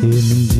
N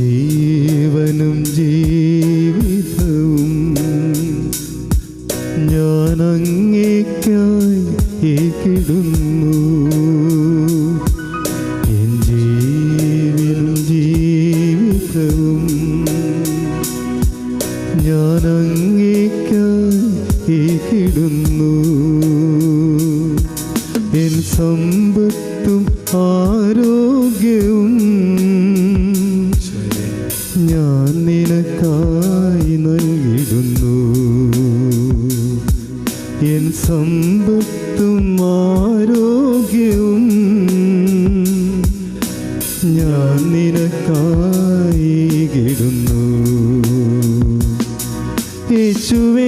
ഞാൻ നിനക്കായി കിടുന്നു. യേശുവേ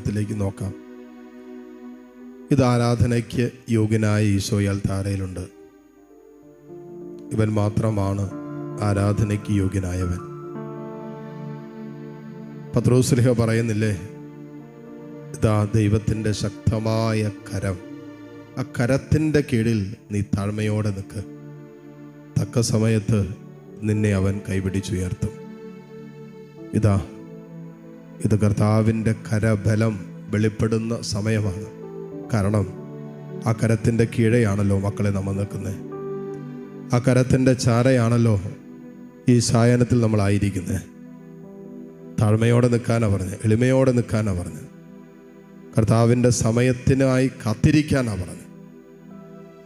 ദിവ്യകാരുണ്യത്തിലേക്ക് നോക്കാം. ഇത് ആരാധനയ്ക്ക് യോഗ്യനായ ഈശോയാൽ താരയിലുണ്ട് ഇവൻ മാത്രമാണ് ആരാധനയ്ക്ക് യോഗ്യനായവൻ. പത്രോസ്ലിഹ പറയുന്നില്ലേ? ഇതാ ദൈവത്തിന്റെ ശക്തമായ കരം. ആ കരത്തിന്റെ കീഴിൽ നീ താഴ്മയോടെ നിൽക്ക്. തക്ക സമയത്ത് നിന്നെ അവൻ കൈപിടിച്ചുയർത്തും. ഇതാ ഇത് കർത്താവിന്റെ കരബലം വെളിപ്പെടുന്ന സമയമാണ്. കാരണം ആ കരത്തിന്റെ കീഴെയാണല്ലോ മക്കളെ നമ്മൾ നിൽക്കുന്നത്. ആ കരത്തിന്റെ ചാരയാണല്ലോ ഈ സായനത്തിൽ നമ്മളായിരിക്കുന്നത് താഴ്മയോടെ നിൽക്കാനാണ് പറഞ്ഞത് എളിമയോടെ നിൽക്കാനാണ് പറഞ്ഞത്. കർത്താവിന്റെ സമയത്തിനായി കാത്തിരിക്കാനാണ് പറഞ്ഞത്.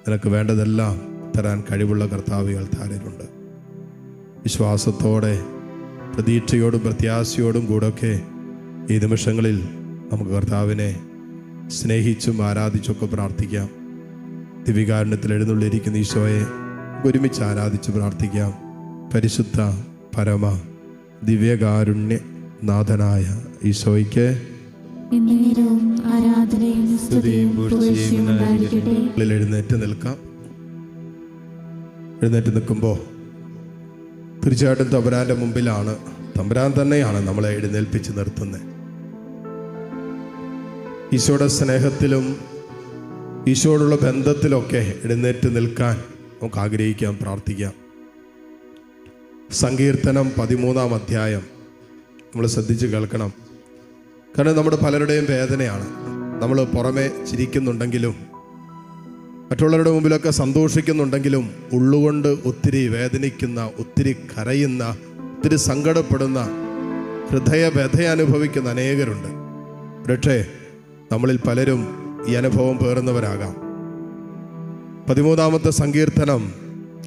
നിനക്ക് വേണ്ടതെല്ലാം തരാൻ കഴിവുള്ള കർത്താവികൾ താരയിലുണ്ട് വിശ്വാസത്തോടെ പ്രതീക്ഷയോടും പ്രത്യാശയോടും കൂടെയൊക്കെ ഈ നിമിഷങ്ങളിൽ നമുക്ക് കർത്താവിനെ സ്നേഹിച്ചും ആരാധിച്ചൊക്കെ പ്രാർത്ഥിക്കാം. ദിവ്യകാരണത്തിൽ എഴുന്നള്ളിരിക്കുന്ന ഈശോയെ ഒരുമിച്ച് ആരാധിച്ച് പ്രാർത്ഥിക്കാം. പരിശുദ്ധ പരമ ദിവ്യകാരുണ്യ നാഥനായ ഈശോയ്ക്ക് എഴുന്നേറ്റ് നിൽക്കാം. എഴുന്നേറ്റ് നിൽക്കുമ്പോൾ തീർച്ചയായിട്ടും തമ്പുരാന്റെ മുമ്പിലാണ്. തമ്പുരാൻ തന്നെയാണ് നമ്മളെ എഴുന്നേൽപ്പിച്ച് നിർത്തുന്നത്. ഈശോയുടെ സ്നേഹത്തിലും ഈശോയോടുള്ള ബന്ധത്തിലൊക്കെ എഴുന്നേറ്റ് നിൽക്കാൻ നമുക്ക് ആഗ്രഹിക്കാം പ്രാർത്ഥിക്കാം. സങ്കീർത്തനം പതിമൂന്നാം അധ്യായം. നമ്മൾ ശ്രദ്ധിച്ച് കേൾക്കണം. കാരണം നമ്മുടെ പലരുടെയും വേദനയാണ്. നമ്മൾ പുറമെ ചിരിക്കുന്നുണ്ടെങ്കിലും മറ്റുള്ളവരുടെ മുമ്പിലൊക്കെ സന്തോഷിക്കുന്നുണ്ടെങ്കിലും ഉള്ളുകൊണ്ട് ഒത്തിരി വേദനിക്കുന്ന ഒത്തിരി കരയുന്ന ഒത്തിരി സങ്കടപ്പെടുന്ന ഹൃദയവ്യഥ അനുഭവിക്കുന്ന അനേകരുണ്ട്. പക്ഷേ നമ്മളിൽ പലരും ഈ അനുഭവം പേറുന്നവരാകാം. പതിമൂന്നാമത്തെ സങ്കീർത്തനം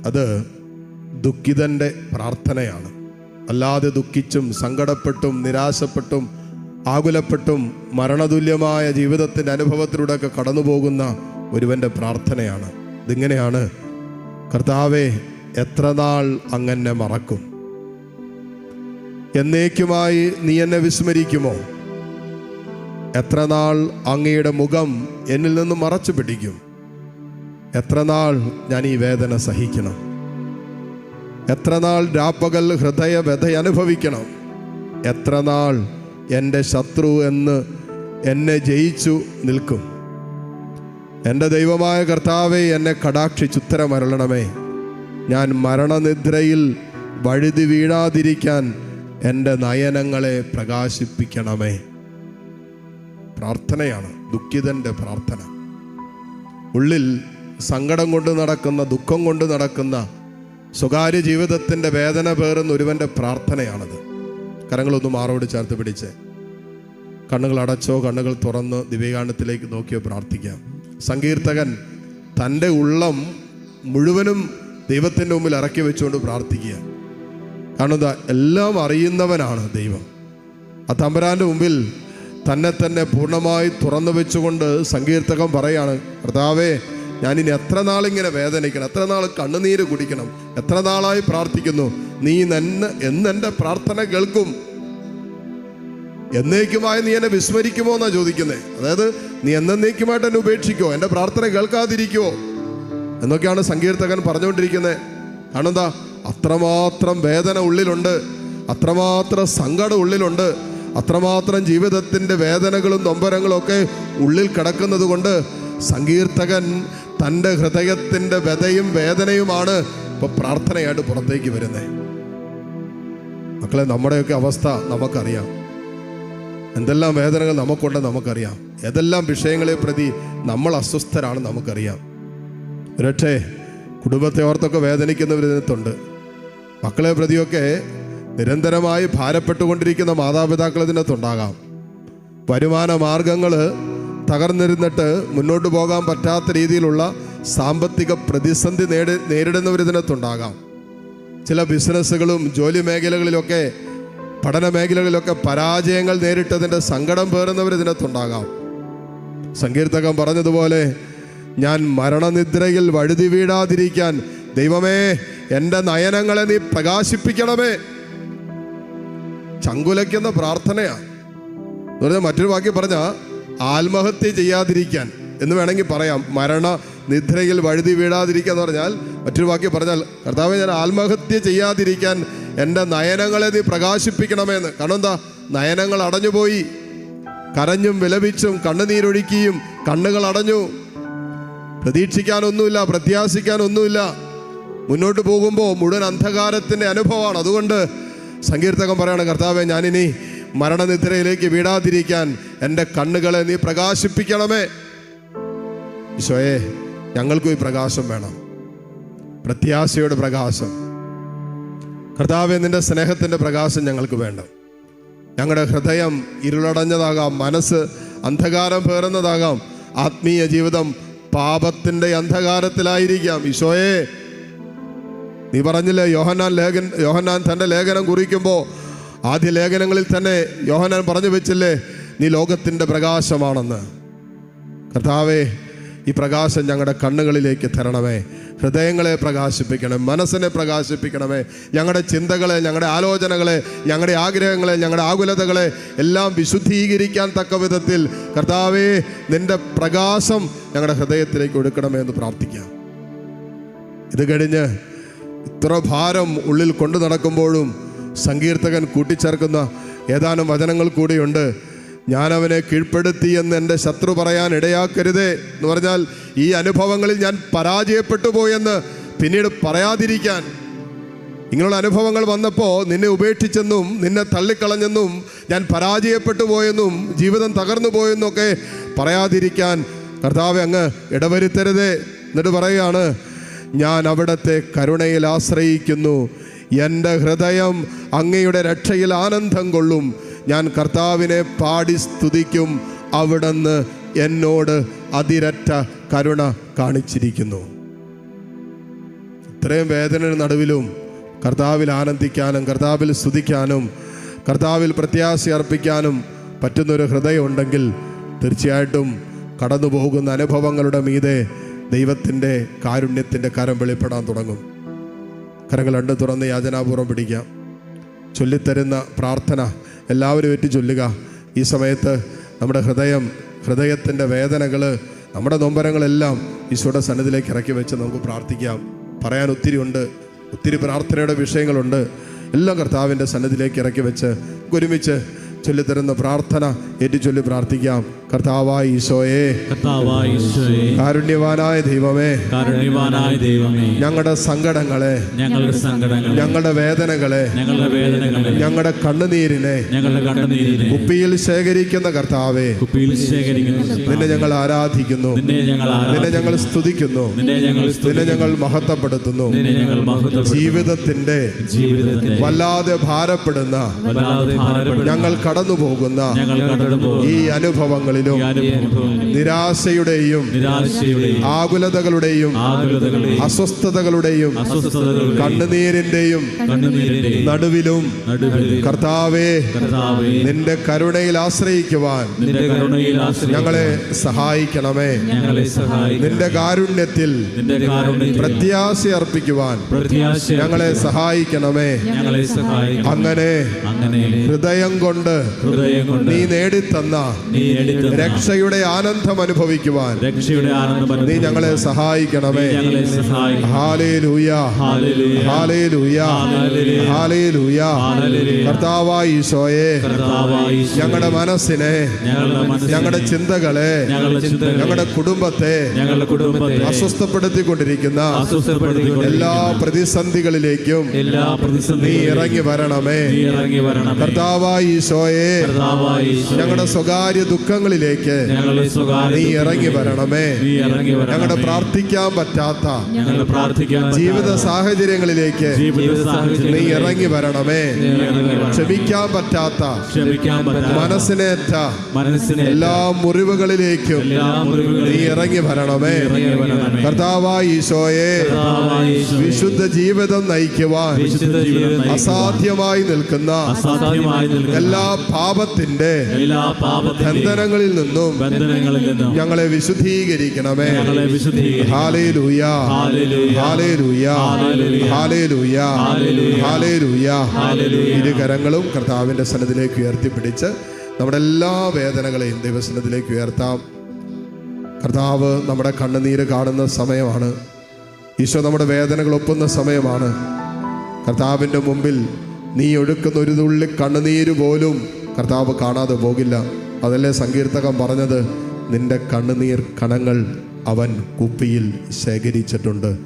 അത് ദുഃഖിതന്റെ പ്രാർത്ഥനയാണ്. അല്ലാതെ ദുഃഖിച്ചും സങ്കടപ്പെട്ടും നിരാശപ്പെട്ടും ആകുലപ്പെട്ടും മരണതുല്യമായ ജീവിതത്തിന്റെ അനുഭവത്തിലൂടെയൊക്കെ കടന്നു പോകുന്ന ഒരുവന്റെ പ്രാർത്ഥനയാണ്. ഇതിങ്ങനെയാണ് കർത്താവെ എത്ര നാൾ അങ്ങനെ മറക്കും? എന്നേക്കുമായി നീ എന്നെ വിസ്മരിക്കുമോ? എത്ര നാൾ അങ്ങയുടെ മുഖം എന്നിൽ നിന്ന് മറച്ചു പിടിക്കും? എത്ര നാൾ ഞാൻ ഈ വേദന സഹിക്കണം? എത്ര നാൾ രാപ്പകൽ ഹൃദയ വ്യഥ അനുഭവിക്കണം? എത്ര നാൾ എന്റെ ശത്രു എന്ന് എന്നെ ജയിച്ചു നിൽക്കും? എന്റെ ദൈവമായ കർത്താവെ എന്നെ കടാക്ഷിച്ചുത്തരമരളണമേ ഞാൻ മരണനിദ്രയിൽ വഴുതി വീഴാതിരിക്കാൻ എന്റെ നയനങ്ങളെ പ്രകാശിപ്പിക്കണമേ. പ്രാർത്ഥനയാണ്. ദുഃഖിതന്റെ പ്രാർത്ഥന. ഉള്ളിൽ സങ്കടം കൊണ്ട് നടക്കുന്ന ദുഃഖം കൊണ്ട് നടക്കുന്ന സ്വകാര്യ ജീവിതത്തിന്റെ വേദന പേറുന്ന ഒരുവന്റെ പ്രാർത്ഥനയാണത്. കരങ്ങളൊന്ന് മാറോട് ചേർത്ത് പിടിച്ച്. കണ്ണുകൾ അടച്ചോ കണ്ണുകൾ തുറന്ന് ദിവ്യകാണ്ഡത്തിലേക്ക് നോക്കിയോ പ്രാർത്ഥിക്കാം. സങ്കീർത്തകൻ തന്റെ ഉള്ളം മുഴുവനും ദൈവത്തിന്റെ മുമ്പിൽ ഇറക്കി വെച്ചുകൊണ്ട് പ്രാർത്ഥിക്കുക. കാരണം എല്ലാം അറിയുന്നവനാണ് ദൈവം. ആ തമ്പരാന്റെ മുമ്പിൽ തന്നെ തന്നെ പൂർണമായി തുറന്നു വെച്ചുകൊണ്ട് സങ്കീർത്തകം പറയാണ് കർത്താവേ ഞാനിനി എത്ര നാളിങ്ങനെ വേദനിക്കണം എത്ര നാൾ കണ്ണുനീര് കുടിക്കണം എത്ര നാളായി പ്രാർത്ഥിക്കുന്നു നീ എന്നെ പ്രാർത്ഥന കേൾക്കും. എന്നേക്കുമായി നീ എന്നെ വിസ്മരിക്കുമോ എന്നാ ചോദിക്കുന്നത് അതായത് നീ എന്നേക്കുമായിട്ട് എന്നെ ഉപേക്ഷിക്കോ എന്റെ പ്രാർത്ഥന കേൾക്കാതിരിക്കുമോ എന്നൊക്കെയാണ് സങ്കീർത്തകൻ പറഞ്ഞുകൊണ്ടിരിക്കുന്നത് കാരണം എന്താ? അത്രമാത്രം വേദന ഉള്ളിലുണ്ട് അത്രമാത്രം സങ്കടം ഉള്ളിലുണ്ട് അത്രമാത്രം ജീവിതത്തിന്റെ വേദനകളും നൊമ്പരങ്ങളും ഒക്കെ ഉള്ളിൽ കിടക്കുന്നത് കൊണ്ട് സങ്കീർത്തകൻ തന്റെ ഹൃദയത്തിന്റെ വ്യതയും വേദനയുമാണ് ഇപ്പോൾ പ്രാർത്ഥനയായിട്ട് പുറത്തേക്ക് വരുന്നത് മക്കളെ നമ്മുടെയൊക്കെ അവസ്ഥ നമുക്കറിയാം. എന്തെല്ലാം വേദനകൾ നമുക്കുണ്ട് നമുക്കറിയാം. ഏതെല്ലാം വിഷയങ്ങളെ പ്രതി നമ്മൾ അസ്വസ്ഥരാണ് നമുക്കറിയാം. ഒരക്ഷേ കുടുംബത്തെ ഓർത്തൊക്കെ വേദനിക്കുന്നവരിതിനത്തുണ്ട് മക്കളെ പ്രതിയൊക്കെ നിരന്തരമായി ഭാരപ്പെട്ടുകൊണ്ടിരിക്കുന്ന മാതാപിതാക്കൾ ഇതിനകത്തുണ്ടാകാം. വരുമാന മാർഗങ്ങൾ തകർന്നിരുന്നിട്ട് മുന്നോട്ട് പോകാൻ പറ്റാത്ത രീതിയിലുള്ള സാമ്പത്തിക പ്രതിസന്ധി നേടി നേരിടുന്നവരിതിനകത്തുണ്ടാകാം ചില ബിസിനസ്സുകളും ജോലി മേഖലകളിലൊക്കെ പഠന മേഖലകളിലൊക്കെ പരാജയങ്ങൾ നേരിട്ടതിന്റെ സങ്കടം പേറുന്നവർ ഇതിനകത്തുണ്ടാകാം. സങ്കീർത്തകം പറഞ്ഞതുപോലെ ഞാൻ മരണനിദ്രയിൽ വഴുതി വീഴാതിരിക്കാൻ ദൈവമേ എന്റെ നയനങ്ങളെ നീ പ്രകാശിപ്പിക്കണമേ. ചങ്കുലയ്ക്കുന്ന പ്രാർത്ഥനയാണ് എന്ന് പറഞ്ഞാൽ മറ്റൊരു വാക്യം പറഞ്ഞ ആത്മഹത്യ ചെയ്യാതിരിക്കാൻ എന്ന് വേണമെങ്കിൽ പറയാം. മരണ നിദ്രയിൽ വഴുതി വീഴാതിരിക്കുക എന്ന് പറഞ്ഞാൽ മറ്റൊരു വാക്യം പറഞ്ഞാൽ കർത്താവ് ഞാൻ ആത്മഹത്യ ചെയ്യാതിരിക്കാൻ എന്റെ നയനങ്ങളെ നീ പ്രകാശിപ്പിക്കണമെന്ന്. കാരണം എന്താ? നയനങ്ങൾ അടഞ്ഞുപോയി. കരഞ്ഞും വിലപിച്ചും കണ്ണുനീരൊഴുക്കിയും കണ്ണുകൾ അടഞ്ഞു. പ്രതീക്ഷിക്കാനൊന്നുമില്ല പ്രത്യാശിക്കാനൊന്നുമില്ല. മുന്നോട്ട് പോകുമ്പോൾ മുഴുവൻ അന്ധകാരത്തിന്റെ അനുഭവമാണ്. അതുകൊണ്ട് സങ്കീർത്തകം പറയാണ് കർത്താവെ ഞാനിനി മരണനിദ്രയിലേക്ക് വീടാതിരിക്കാൻ എന്റെ കണ്ണുകളെ നീ പ്രകാശിപ്പിക്കണമേ. ഈശോയെ ഞങ്ങൾക്കും ഈ പ്രകാശം വേണം. പ്രത്യാശയുടെ പ്രകാശം. കർത്താവെ നിന്റെ സ്നേഹത്തിന്റെ പ്രകാശം ഞങ്ങൾക്ക് വേണം. ഞങ്ങളുടെ ഹൃദയം ഇരുളടഞ്ഞതാകാം മനസ്സ് അന്ധകാരം പേറുന്നതാകാം ആത്മീയ ജീവിതം പാപത്തിന്റെ അന്ധകാരത്തിലായിരിക്കാം. ഈശോയെ നീ പറഞ്ഞില്ലേ യോഹന്നാൻ ലേഖൻ യോഹന്നാൻ തന്റെ ലേഖനം കുറിക്കുമ്പോൾ ആദ്യ ലേഖനങ്ങളിൽ തന്നെ യോഹന്നാൻ പറഞ്ഞു വെച്ചില്ലേ നീ ലോകത്തിന്റെ പ്രകാശമാണെന്ന്. കർത്താവേ ഈ പ്രകാശം ഞങ്ങളുടെ കണ്ണുകളിലേക്ക് തരണമേ. ഹൃദയങ്ങളെ പ്രകാശിപ്പിക്കണം മനസ്സിനെ പ്രകാശിപ്പിക്കണമേ. ഞങ്ങളുടെ ചിന്തകളെ ഞങ്ങളുടെ ആലോചനകളെ ഞങ്ങളുടെ ആഗ്രഹങ്ങളെ ഞങ്ങളുടെ ആകുലതകളെ എല്ലാം വിശുദ്ധീകരിക്കാൻ തക്ക വിധത്തിൽ കർത്താവേ നിന്റെ പ്രകാശം ഞങ്ങളുടെ ഹൃദയത്തിലേക്ക് ഒടുക്കണമേ എന്ന് പ്രാർത്ഥിക്കാം. ഇത് കഴിഞ്ഞ് ഇത്ര ഭാരം ഉള്ളിൽ കൊണ്ടു നടക്കുമ്പോഴും സങ്കീർത്തകൻ കൂട്ടിച്ചേർക്കുന്ന ഏതാനും വചനങ്ങൾ കൂടിയുണ്ട്. ഞാനവനെ കീഴ്പ്പെടുത്തി എന്ന് എന്റെ ശത്രു പറയാൻ ഇടയാക്കരുതേ എന്ന് പറഞ്ഞാൽ ഈ അനുഭവങ്ങളിൽ ഞാൻ പരാജയപ്പെട്ടു പോയെന്ന് പിന്നീട് പറയാതിരിക്കാൻ. ഇങ്ങനെയുള്ള അനുഭവങ്ങൾ വന്നപ്പോൾ നിന്നെ ഉപേക്ഷിച്ചെന്നും നിന്നെ തള്ളിക്കളഞ്ഞെന്നും ഞാൻ പരാജയപ്പെട്ടു പോയെന്നും ജീവിതം തകർന്നു പോയെന്നൊക്കെ പറയാതിരിക്കാൻ കർത്താവ് അങ്ങ് ഇടവരുത്തരുതേ എന്നിട്ട് പറയുകയാണ് ഞാൻ അവിടുത്തെ കരുണയിൽ ആശ്രയിക്കുന്നു. എന്റെ ഹൃദയം അങ്ങയുടെ രക്ഷയിൽ ആനന്ദം കൊള്ളും. ഞാൻ കർത്താവിനെ പാടി സ്തുതിക്കും. അവിടുന്ന് എന്നോട് അതിരറ്റ കരുണ കാണിച്ചിരിക്കുന്നു. ഇത്രയും വേദനയുടെ നടുവിലും കർത്താവിൽ ആനന്ദിക്കാനും കർത്താവിൽ സ്തുതിക്കാനും കർത്താവിൽ പ്രത്യാശ അർപ്പിക്കാനും പറ്റുന്നൊരു ഹൃദയം ഉണ്ടെങ്കിൽ തീർച്ചയായിട്ടും കടന്നു പോകുന്ന അനുഭവങ്ങളുടെ മീതെ ദൈവത്തിന്റെ കാരുണ്യത്തിന്റെ കരം വെളിപ്പെടാൻ തുടങ്ങും. കരങ്ങൾ രണ്ട് തുറന്ന് യാചനാപൂർവം പിടിക്കാം. ചൊല്ലിത്തരുന്ന പ്രാർത്ഥന എല്ലാവരും ഏറ്റ് ചൊല്ലുക. ഈ സമയത്ത് നമ്മുടെ ഹൃദയം ഹൃദയത്തിന്റെ വേദനകൾ നമ്മുടെ നൊമ്പരങ്ങളെല്ലാം ഈശോയുടെ സന്നിധിയിലേക്ക് ഇറക്കി വെച്ച് നമുക്ക് പ്രാർത്ഥിക്കാം. പറയാൻ ഒത്തിരി ഉണ്ട്. ഒത്തിരി പ്രാർത്ഥനയുടെ വിഷയങ്ങളുണ്ട്. എല്ലാം കർത്താവിന്റെ സന്നിധിയിലേക്ക് ഇറക്കി വെച്ച് ഒരുമിച്ച് ചൊല്ലിത്തരുന്ന പ്രാർത്ഥന ഏറ്റുചൊല്ലി പ്രാർത്ഥിക്കാം കർത്താവായ ഈശോയെ കാരുണ്യവാനായ ദൈവമേ കാരുണ്യവാനായ ദൈവമേ ഞങ്ങളുടെ സങ്കടങ്ങളെ ഞങ്ങളുടെ സങ്കടങ്ങളെ ഞങ്ങളുടെ വേദനകളെ ഞങ്ങളുടെ വേദനകളെ ഞങ്ങളുടെ കണ്ണുനീരിനെ ഞങ്ങളുടെ കണ്ണുനീരിനെ കുപ്പിയിൽ ശേഖരിക്കുന്ന കർത്താവേ കുപ്പിയിൽ ശേഖരിക്കുന്ന നിന്നെ ഞങ്ങൾ ആരാധിക്കുന്നു നിന്നെ ഞങ്ങൾ സ്തുതിക്കുന്നു നിന്നെ ഞങ്ങൾ മഹത്വപ്പെടുത്തുന്നു. ജീവിതത്തിന്റെ വല്ലാതെ ഭാരപ്പെടുന്ന വല്ലാതെ ഭാരപ്പെടുന്ന ഞങ്ങൾ കടന്നു പോകുന്ന ഈ അനുഭവങ്ങളിലും നിരാശയുടെയും ആകുലതകളുടെയും അസ്വസ്ഥതകളുടെയും കണ്ണുനീരിന്റെയും നടുവിലും കർത്താവേ നിന്റെ കരുണയിൽ ആശ്രയിക്കുവാൻ ഞങ്ങളെ സഹായിക്കണമേ. നിന്റെ കാരുണ്യത്തിൽ പ്രത്യാശ അർപ്പിക്കുവാൻ ഞങ്ങളെ സഹായിക്കണമേ. അങ്ങനെ ഹൃദയം കൊണ്ട് ഹൃദയം കൊണ്ട് നീ നേടിത്തന്ന നീ രക്ഷയുടെ ആനന്ദം അനുഭവിക്കുവാൻ രക്ഷയുടെ ആനന്ദം നീ ഞങ്ങളെ സഹായിക്കണമേ. ഞങ്ങളെ. കർത്താവായ ഈശോയെ. ഞങ്ങളുടെ മനസ്സിനെ ഞങ്ങളുടെ ചിന്തകളെ ഞങ്ങളുടെ കുടുംബത്തെ ഞങ്ങളുടെ കുടുംബത്തെ അസ്വസ്ഥപ്പെടുത്തിക്കൊണ്ടിരിക്കുന്ന അസ്വസ്ഥപ്പെടുത്തിക്കൊണ്ട് എല്ലാ പ്രതിസന്ധികളിലേക്കും എല്ലാ നീ ഇറങ്ങി വരണമേ. നീ ഇറങ്ങി വരണം കർത്താവായി ഈശോയെ കർത്താവായ ഈശോയെ, ഞങ്ങളുടെ സ്വകാര്യ ദുഃഖങ്ങളിലേക്ക് നീ ഇറങ്ങി വരണമേ. ഞങ്ങളുടെ പ്രാർത്ഥിക്കാൻ പറ്റാത്ത ജീവിത സാഹചര്യങ്ങളിലേക്ക് നീ ഇറങ്ങി വരണമേ. ക്ഷമിക്കാൻ പറ്റാത്ത മനസ്സിനേറ്റ എല്ലാ മുറിവുകളിലേക്കും നീ ഇറങ്ങി വരണമേ. കർത്താവായിശോയെ. ഈശോയെ വിശുദ്ധ ജീവിതം നയിക്കുവാൻ അസാധ്യമായി നിൽക്കുന്ന എല്ലാ പാപത്തിന്റെ എല്ലാ ബന്ധനങ്ങളിൽ നിന്നും ബന്ധനങ്ങളിൽ നിന്നും ഞങ്ങളെ വിശുദ്ധീകരിക്കണമേ. ഞങ്ങളെ വിശുദ്ധീകരിക്കണം hallelujah. Hallelujah. Hallelujah. Hallelujah. Hallelujah. Hallelujah. Hallelujah. Hallelujah. ഇരു കരങ്ങളും കർത്താവിന്റെ സന്നദ്ധിലേക്ക് ഉയർത്തിപ്പിടിച്ച് നമ്മുടെ എല്ലാ വേദനകളെയും ദൈവസന്നദ്ധിലേക്ക് ഉയർത്താം. കർത്താവ് നമ്മുടെ കണ്ണുനീര് കാണുന്ന സമയമാണ്. ഈശോ നമ്മുടെ വേദനകൾ ഒപ്പുന്ന സമയമാണ്. കർത്താവിന്റെ മുമ്പിൽ നീ ഒഴുക്കുന്ന ഒരു തുള്ളി കണ്ണുനീര് പോലും കർത്താവ് കാണാതെ പോകില്ല. അതല്ലേ സങ്കീർത്തകം പറഞ്ഞത്? നിന്റെ കണ്ണുനീർ കണങ്ങൾ അവൻ കുപ്പിയിൽ ശേഖരിച്ചിട്ടുണ്ട്.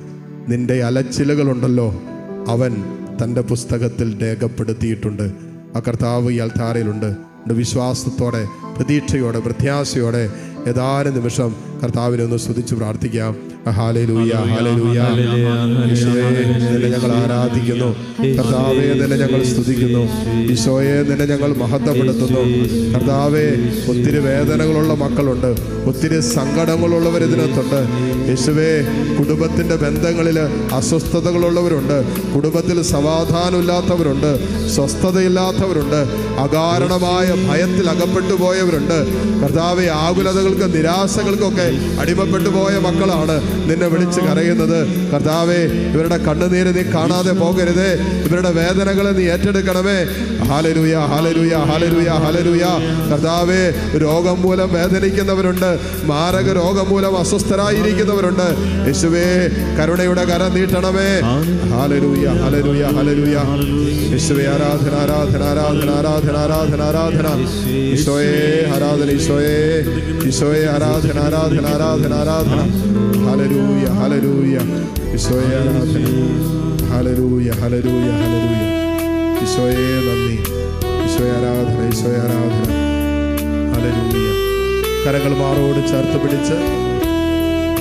നിന്റെ അലച്ചിലുകളുണ്ടല്ലോ അവൻ തന്റെ പുസ്തകത്തിൽ രേഖപ്പെടുത്തിയിട്ടുണ്ട്. ആ കർത്താവ് ഈ അൽത്താരയിലുണ്ട്. വിശ്വാസത്തോടെ പ്രതീക്ഷയോടെ പ്രത്യാശയോടെ ഏതാനും നിമിഷം കർത്താവിനെ ഒന്ന് സ്തുതിച്ച് പ്രാർത്ഥിക്കാം. നിന്നെ ഞങ്ങൾ ആരാധിക്കുന്നു. കർത്താവെ നിന്നെ ഞങ്ങൾ സ്തുതിക്കുന്നു. ഈശോയെ നിന്നെ ഞങ്ങൾ മഹത്വപ്പെടുത്തുന്നു. കർത്താവെ ഒത്തിരി വേദനകളുള്ള മക്കളുണ്ട്. ഒത്തിരി സങ്കടങ്ങളുള്ളവർ ഇതിനകത്തുണ്ട്. യേശുവേ കുടുംബത്തിന്റെ ബന്ധങ്ങളിൽ അസ്വസ്ഥതകളുള്ളവരുണ്ട്. കുടുംബത്തിൽ സമാധാനമില്ലാത്തവരുണ്ട്. സ്വസ്ഥതയില്ലാത്തവരുണ്ട്. അകാരണമായ ഭയത്തിൽ അകപ്പെട്ടു പോയവരുണ്ട്. കർത്താവെ ആകുലതകൾക്ക് നിരാശകൾക്കൊക്കെ അടിമപ്പെട്ടു പോയ മക്കളാണ്. നിന്നെ വിളിച്ച് കരയുന്നത്. കർത്താവെ ഇവരുടെ കണ്ണുനീര് നീ കാണാതെ പോകരുത്. ഇവരുടെ വേദനകളെ നീ ഏറ്റെടുക്കണമേ. ഹാലരൂയ ഹാലരൂയ ഹാലരൂയ ഹാലരൂയ കർത്താവെ രോഗം മൂലം വേദനിക്കുന്നവരുണ്ട്. മാരക രോഗം മൂലം അസ്വസ്ഥരായിരിക്കുന്നവരുണ്ട്. യേശുവേ കരുണയുടെ കര നീട്ടണമേ. ഹാലരൂയ ഹാലരൂയ ഹാലരൂയ യേശുവേ ആരാധന ആരാധന ആരാധന ആരാധന ആരാധന ആരാധന. ഈശോയെ ആരാധന ഈശോയെ. ഈശോയെ ആരാധന ആരാധന ആരാധന ആരാധന. ഹലരൂയ ഹലരൂയ ഈശോയെ ആരാധന. ഹലരൂയ ഹലരൂയ ഹലരൂയ ഈശോയെ നന്ദി. ഈശോയെ ആരാധന ഈശോയെ ആരാധന. ഹലരൂയ കരങ്ങൾ മാറോട് ചേർത്ത് പിടിച്ച്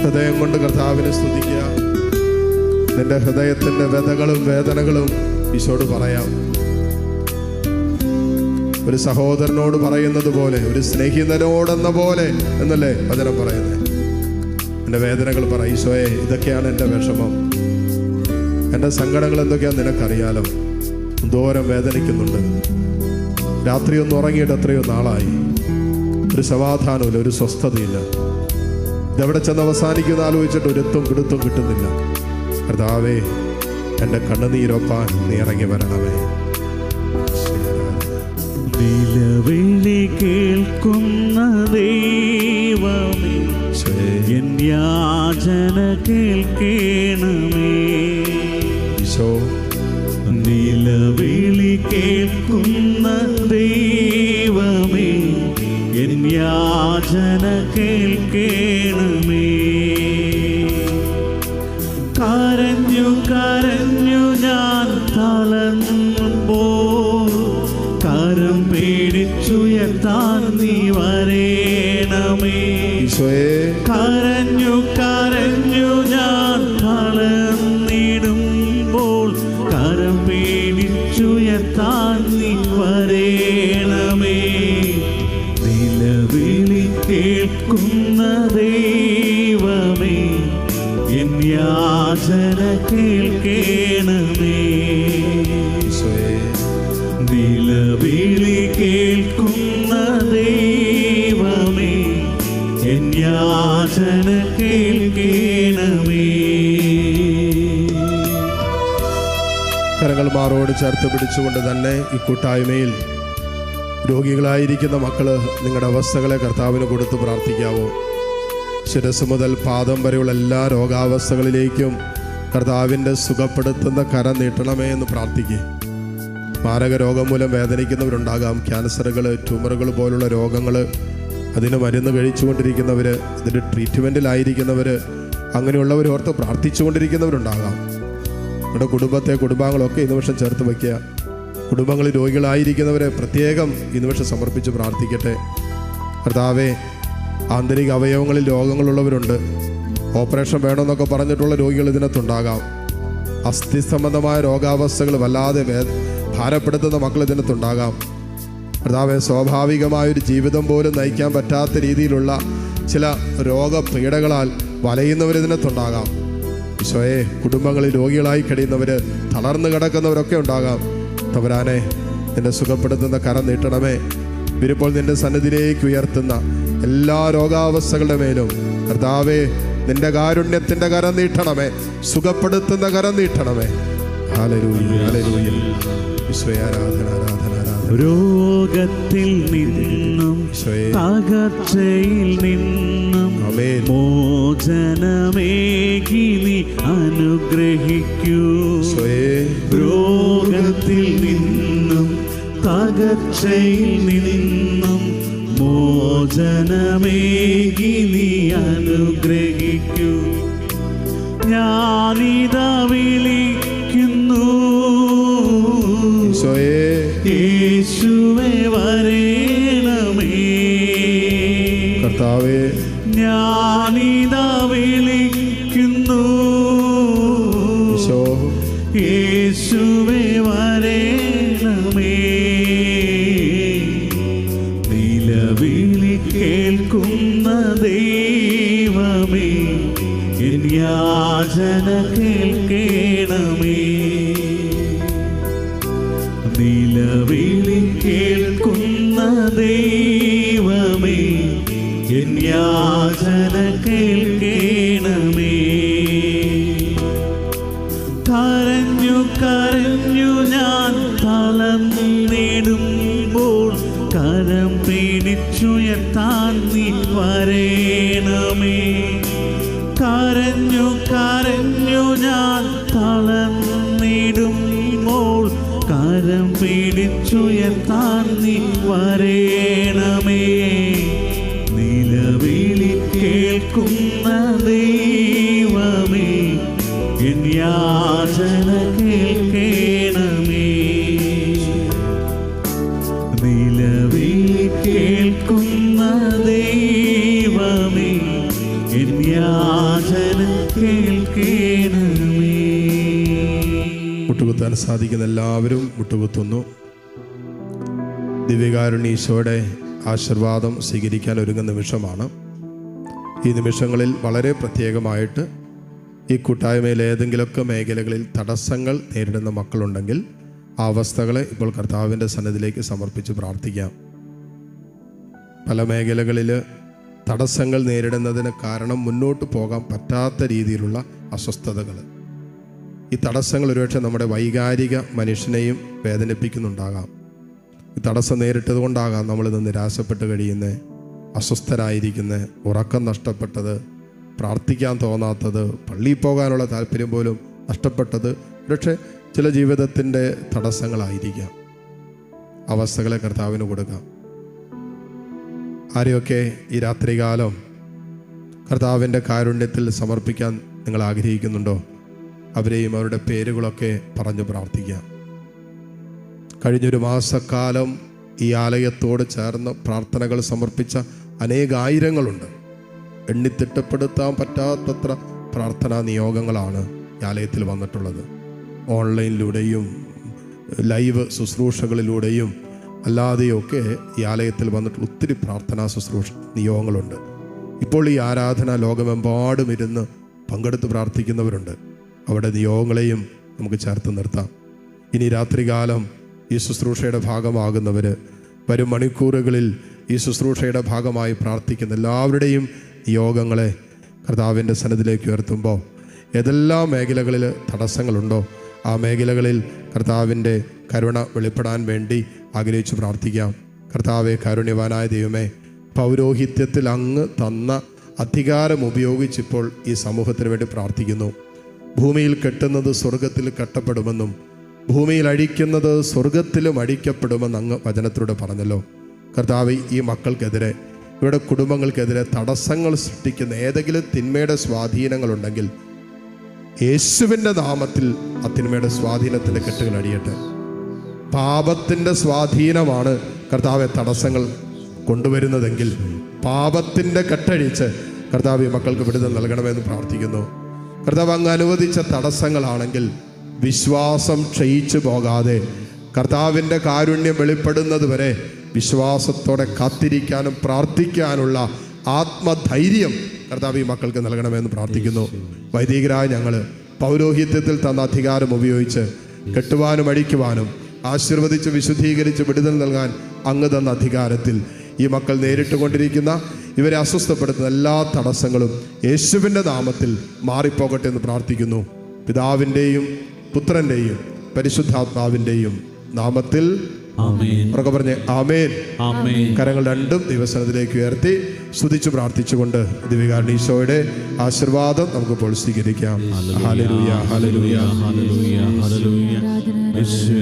ഹൃദയം കൊണ്ട് കർത്താവിനെ സ്തുതിക്കുക. നിന്റെ ഹൃദയത്തിന്റെ വ്യതകളും വേദനകളും ഈശോട് പറയാം. ഒരു സഹോദരനോട് പറയുന്നത് പോലെ ഒരു സ്നേഹിതനോടെന്ന പോലെ എന്നല്ലേ വചനം പറയുന്നത്? എന്റെ വേദനകൾ പറ ഈശോയെ ഇതൊക്കെയാണ് എന്റെ വിഷമം. എന്റെ സങ്കടങ്ങൾ എന്തൊക്കെയാണെന്ന് നിനക്കറിയാലോ? ദൂരം വേദനിക്കുന്നുണ്ട്. രാത്രി ഒന്ന് ഉറങ്ങിയിട്ട് എത്രയോ നാളായി. ഒരു സമാധാനമില്ല ഒരു സ്വസ്ഥതയില്ല. ഇതെവിടെ ചെന്ന് അവസാനിക്കുന്ന ആലോചിച്ചിട്ട് ഒരുത്തും കിടുത്തും കിട്ടുന്നില്ല. കർത്താവേ എന്റെ കണ്ണുനീരൊപ്പാൻ നീ ഇറങ്ങി വരണമേ. നിലവിളി കേൾക്കുന്ന ദൈവമേ എൻ യാചന കേൾക്കണമേ. ഈശോ നിലവിളി കേൾക്കുന്ന ദൈവമേ എൻ യാചന കേൾക്കണമേ. മാറോട് ചേർത്ത് പിടിച്ചുകൊണ്ട് തന്നെ ഈ കൂട്ടായ്മയിൽ രോഗികളായിരിക്കുന്ന മക്കൾ നിങ്ങളുടെ അവസ്ഥകളെ കർത്താവിന് കൊടുത്ത് പ്രാർത്ഥിക്കാവോ. ശിരസ് മുതൽ പാദം വരെയുള്ള എല്ലാ രോഗാവസ്ഥകളിലേക്കും കർത്താവിന്റെ സുഖപ്പെടുത്തുന്ന കരം നീട്ടണമേ എന്ന് പ്രാർത്ഥിക്കുക മാരക രോഗം മൂലം വേദനിക്കുന്നവരുണ്ടാകാം. ക്യാൻസറുകൾ ട്യൂമറുകൾ പോലുള്ള രോഗങ്ങൾ അതിന് മരുന്ന് കഴിച്ചുകൊണ്ടിരിക്കുന്നവർ അതിന്റെ ട്രീറ്റ്മെന്റിലായിരിക്കുന്നവർ അങ്ങനെയുള്ളവർ ഓർത്ത് പ്രാർത്ഥിച്ചുകൊണ്ടിരിക്കുന്നവരുണ്ടാകാം. നമ്മുടെ കുടുംബത്തെ കുടുംബാംഗങ്ങളൊക്കെ ഈ നിമിഷം ചേർത്ത് വയ്ക്കുക. കുടുംബങ്ങളിൽ രോഗികളായിരിക്കുന്നവരെ പ്രത്യേകം ഈ നിമിഷം സമർപ്പിച്ച് പ്രാർത്ഥിക്കട്ടെ. കർത്താവേ ആന്തരിക അവയവങ്ങളിൽ രോഗങ്ങളുള്ളവരുണ്ട്. ഓപ്പറേഷൻ വേണമെന്നൊക്കെ പറഞ്ഞിട്ടുള്ള രോഗികൾ ഇതിനകത്തുണ്ടാകാം. അസ്ഥി സംബന്ധമായ രോഗാവസ്ഥകൾ വല്ലാതെ ഭാരപ്പെടുത്തുന്ന മക്കൾ ഇതിനകത്തുണ്ടാകാം. കർത്താവെ സ്വാഭാവികമായൊരു ജീവിതം പോലും നയിക്കാൻ പറ്റാത്ത രീതിയിലുള്ള ചില രോഗപീഠകളാൽ വലയുന്നവർ ഇതിനകത്തുണ്ടാകാം ഈശോയെ കുടുംബങ്ങളിൽ രോഗികളായി കഴിയുന്നവർ തളർന്നു കിടക്കുന്നവരൊക്കെ ഉണ്ടാകാം. തവരാനെ നിന്നെ സുഖപ്പെടുത്തുന്ന കരം നീട്ടണമേ. ഇവരിപ്പോൾ നിന്റെ സന്നിധിയിലേക്ക് ഉയർത്തുന്ന എല്ലാ രോഗാവസ്ഥകളുടെ മേലും കർത്താവേ നിന്റെ കാരുണ്യത്തിന്റെ കരം നീട്ടണമേ. സുഖപ്പെടുത്തുന്ന കരം നീട്ടണമേ. ആരാധന ആരാധന. രോഗത്തിൽ നിന്നും തകർച്ചയിൽ നിന്നും മോചനമേകി നീ അനുഗ്രഹിക്കൂ. രോഗത്തിൽ നിന്നും തകർച്ചയിൽ നിന്നും മോചനമേകി നീ അനുഗ്രഹിക്കൂ. ഞാനിതാ വിളിക്കുന്നു ഞാനിതാ എൻ മുട്ടുകുത്താൻ സാധിക്കുന്ന എല്ലാവരും മുട്ടുകുത്തുന്നു ദിവ്യകാരുണ്യ ആശീർവാദം സ്വീകരിക്കാൻ ഒരുങ്ങുന്ന നിമിഷമാണ്. ഈ നിമിഷങ്ങളിൽ വളരെ പ്രത്യേകമായിട്ട് ഈ കൂട്ടായ്മയിൽ ഏതെങ്കിലുമൊക്കെ മേഖലകളിൽ തടസ്സങ്ങൾ നേരിടുന്ന മക്കളുണ്ടെങ്കിൽ ആ അവസ്ഥകളെ ഇപ്പോൾ കർത്താവിന്റെ സന്നിധിയിലേക്ക് സമർപ്പിച്ച് പ്രാർത്ഥിക്കാം. പല മേഖലകളിൽ തടസ്സങ്ങൾ നേരിടുന്നതിന് കാരണം മുന്നോട്ട് പോകാൻ പറ്റാത്ത രീതിയിലുള്ള അസ്വസ്ഥതകൾ ഈ തടസ്സങ്ങൾ ഒരുപക്ഷെ നമ്മുടെ വൈകാരിക മനുഷ്യനെയും വേദനിപ്പിക്കുന്നുണ്ടാകാം. ഈ തടസ്സം നേരിട്ടത് കൊണ്ടാകാം നമ്മളിന്ന് നിരാശപ്പെട്ട് കഴിയുന്നത് അസ്വസ്ഥരായിരിക്കുന്നത് ഉറക്കം നഷ്ടപ്പെട്ടത് പ്രാർത്ഥിക്കാൻ തോന്നാത്തത് പള്ളിയിൽ പോകാനുള്ള താല്പര്യം പോലും നഷ്ടപ്പെട്ടത് പക്ഷേ ചില ജീവിതത്തിന്റെ തടസ്സങ്ങളായിരിക്കാം. അവസ്ഥകളെ കർത്താവിന് കൊടുക്കാം. ആരെയൊക്കെ ഈ രാത്രികാലം കർത്താവിന്റെ കാരുണ്യത്തിൽ സമർപ്പിക്കാൻ നിങ്ങൾ ആഗ്രഹിക്കുന്നുണ്ടോ? അവരെയും അവരുടെ പേരുകളൊക്കെ പറഞ്ഞു പ്രാർത്ഥിക്കാം കഴിഞ്ഞൊരു മാസക്കാലം ഈ ആലയത്തോട് ചേർന്ന് പ്രാർത്ഥനകൾ സമർപ്പിച്ച അനേകായിരങ്ങളുണ്ട്. എണ്ണിത്തിട്ടപ്പെടുത്താൻ പറ്റാത്തത്ര പ്രാർത്ഥനാ നിയോഗങ്ങളാണ് ഈ ആലയത്തിൽ വന്നിട്ടുള്ളത്. ഓൺലൈനിലൂടെയും ലൈവ് ശുശ്രൂഷകളിലൂടെയും അല്ലാതെയൊക്കെ ഈ ആലയത്തിൽ വന്നിട്ടുള്ള ഒത്തിരി പ്രാർത്ഥനാ ശുശ്രൂഷ നിയോഗങ്ങളുണ്ട്. ഇപ്പോൾ ഈ ആരാധന ലോകമെമ്പാടും ഇരുന്ന് പങ്കെടുത്ത് പ്രാർത്ഥിക്കുന്നവരുണ്ട്. അവിടെ നിയോഗങ്ങളെയും നമുക്ക് ചേർത്ത് നിർത്താം. ഇനി രാത്രികാലം ഈ ശുശ്രൂഷയുടെ ഭാഗമാകുന്നവർ വരും മണിക്കൂറുകളിൽ ഈ ശുശ്രൂഷയുടെ ഭാഗമായി പ്രാർത്ഥിക്കുന്ന എല്ലാവരുടെയും യോഗങ്ങളെ കർത്താവിന്റെ സന്നദ്ധിലേക്ക് ഉയർത്തുമ്പോൾ ഏതെല്ലാം മേഖലകളിൽ തടസ്സങ്ങളുണ്ടോ ആ മേഖലകളിൽ കർത്താവിന്റെ കരുണ വെളിപ്പെടാൻ വേണ്ടി ആഗ്രഹിച്ച് പ്രാർത്ഥിക്കാം. കർത്താവെ കാരുണ്യവാനായ ദൈവമേ പൗരോഹിത്യത്തിൽ അങ്ങ് തന്ന അധികാരം ഉപയോഗിച്ചിപ്പോൾ ഈ സമൂഹത്തിന് വേണ്ടി പ്രാർത്ഥിക്കുന്നു. ഭൂമിയിൽ കെട്ടുന്നത് സ്വർഗത്തിൽ കെട്ടപ്പെടുമെന്നും ഭൂമിയിൽ അഴിക്കുന്നത് സ്വർഗത്തിലും അഴിക്കപ്പെടുമെന്ന് അങ്ങ് വചനത്തിലൂടെ പറഞ്ഞല്ലോ. കർത്താവ് ഈ മക്കൾക്കെതിരെ ഇവരുടെ കുടുംബങ്ങൾക്കെതിരെ തടസ്സങ്ങൾ സൃഷ്ടിക്കുന്ന ഏതെങ്കിലും തിന്മയുടെ സ്വാധീനങ്ങളുണ്ടെങ്കിൽ യേശുവിന്റെ നാമത്തിൽ ആ തിന്മയുടെ സ്വാധീനത്തിന്റെ കെട്ടുകൾ അടിയട്ടെ. പാപത്തിന്റെ സ്വാധീനമാണ് കർത്താവെ തടസ്സങ്ങൾ കൊണ്ടുവരുന്നതെങ്കിൽ പാപത്തിന്റെ കെട്ടഴിച്ച് കർത്താവ് മക്കൾക്ക് വിടുതൽ നൽകണമെന്ന് പ്രാർത്ഥിക്കുന്നു. കർത്താവ് അങ്ങ് അനുവദിച്ച തടസ്സങ്ങളാണെങ്കിൽ വിശ്വാസം ക്ഷയിച്ചു പോകാതെ കർത്താവിന്റെ കാരുണ്യം വെളിപ്പെടുന്നത് വരെ വിശ്വാസത്തോടെ കാത്തിരിക്കാനും പ്രാർത്ഥിക്കാനുള്ള ആത്മധൈര്യം കർത്താവ് ഈ മക്കൾക്ക് നൽകണമെന്ന് പ്രാർത്ഥിക്കുന്നു. വൈദികരായ ഞങ്ങൾ പൗരോഹിത്യത്തിൽ തന്ന അധികാരം ഉപയോഗിച്ച് കെട്ടുവാനും അഴിക്കുവാനും ആശീർവദിച്ച് വിശുദ്ധീകരിച്ച് വിടുതൽ നൽകാൻ അങ്ങ് തന്ന അധികാരത്തിൽ ഈ മക്കൾ നേരിട്ട് കൊണ്ടിരിക്കുന്ന ഇവരെ അസ്വസ്ഥപ്പെടുത്തുന്ന എല്ലാ തടസ്സങ്ങളും യേശുവിന്റെ നാമത്തിൽ മാറിപ്പോകട്ടെ എന്ന് പ്രാർത്ഥിക്കുന്നു. പിതാവിന്റെയും പുത്രന്റെയും പരിശുദ്ധാത്മാവിന്റെയും നാമത്തിൽ ഉറക്കെ പറഞ്ഞ് ആമേൻ. കരങ്ങൾ രണ്ടും ദിവസത്തിലേക്ക് ഉയർത്തി സ്തുതിച്ചു പ്രാർത്ഥിച്ചുകൊണ്ട് ദിവികാരണീശോയുടെ ആശീർവാദം നമുക്ക് ഇപ്പോൾ സ്വീകരിക്കാം. Hallelujah hallelujah hallelujah. ഹല്ലേലൂയ യേശുവേ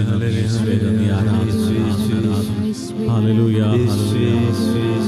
ഹല്ലേലൂയ.